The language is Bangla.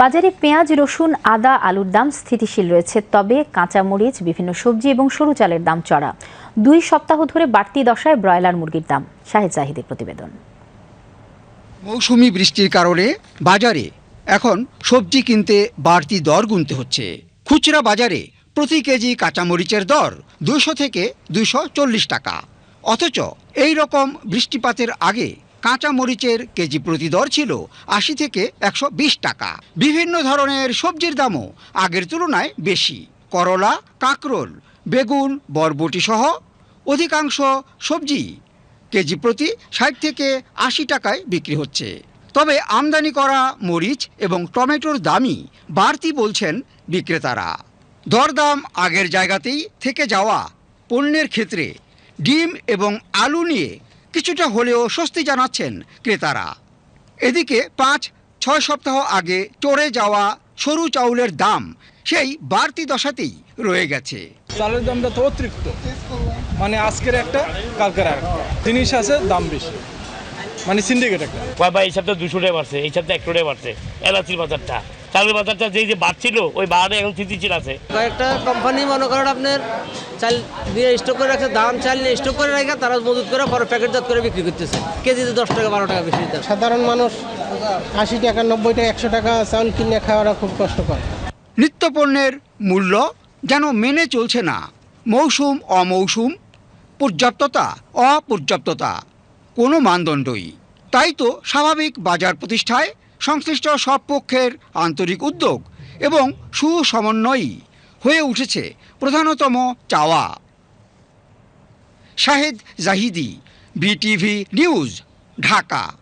বাজারে পেঁয়াজ, রসুন, আদা, আলুর দাম স্থিতিশীল রয়েছে। তবে কাঁচামরিচ, বিভিন্ন সবজি এবং সরু চালের দাম চড়া। দুই সপ্তাহ ধরে বাড়তি দশায় ব্রয়লার মুরগির দাম। শাহেদ জাহিদের প্রতিবেদন। মৌসুমি বৃষ্টির কারণে বাজারে এখন সবজি কিনতে বাড়তি দর গুনতে হচ্ছে। খুচরা বাজারে প্রতি কেজি কাঁচামরিচের দর দুশো থেকে দুশো টাকা। অথচ এই রকম বৃষ্টিপাতের আগে কাঁচা মরিচের কেজি প্রতি দর ছিল আশি থেকে একশো বিশ টাকা। বিভিন্ন ধরনের সবজির দামও আগের তুলনায় বেশি। করলা, কাঁকরোল, বেগুন, বরবটি সহ অধিকাংশ সবজি কেজি প্রতি ষাট থেকে আশি টাকায় বিক্রি হচ্ছে। তবে আমদানি করা মরিচ এবং টমেটোর দামই বাড়তি বলছেন বিক্রেতারা। দরদাম আগের জায়গাতেই থেকে যাওয়া পণ্যের ক্ষেত্রে ডিম এবং আলু নিয়ে কিছুটা হলেও স্বস্তি জানাচ্ছেন ক্রেতারা। এদিকে পাঁচ ছয় সপ্তাহ আগে চড়ে যাওয়া সরু চাউলের দাম সেই বাড়তি দশাতেই রয়ে গেছে। চালের দামটা তো অতিরিক্ত। মানে আজকের একটা কালকের একটা জিনিস আছে দাম বেশি। মানে সিন্ডিকেট একটা। এই সপ্তাহে দুশো টাকা বাড়ছে এই সপ্তাহে একশো টাকা বাড়ছে। এলাচির বাজারটা। চালের বাজারটা যেই যে বাড়ছিল ওই বাড়ে এখন স্থিতিশীল আছে। কয়েকটা কোম্পানি মনে করেন আপনার চাল দিয়ে স্টক করে রাখছে ধান চাল নিয়ে স্টক করে রাখে তারা মজুত করে পরে প্যাকেটজাত করে বিক্রি করতেছে। কেজিতে দশ টাকা বারো টাকা বেশি দিতে সাধারণ মানুষ আশি টাকা নব্বই টাকা একশো টাকা চাউল কিনে খাওয়াটা খুব কষ্টকর। নিত্যপণ্যের মূল্য যেন মেনে চলছে না। মৌসুম অমৌসুম পর্যাপ্ততা অপর্যাপ্ততা কোনো মানদণ্ডই। তাই তো স্বাভাবিক বাজার প্রতিষ্ঠায় সংশ্লিষ্ট সব পক্ষের আন্তরিক উদ্যোগ এবং সুসমন্বয়ই হয়ে উঠেছে প্রধানতম চাওয়া। Shahed Zahidi, BTV news, Dhaka.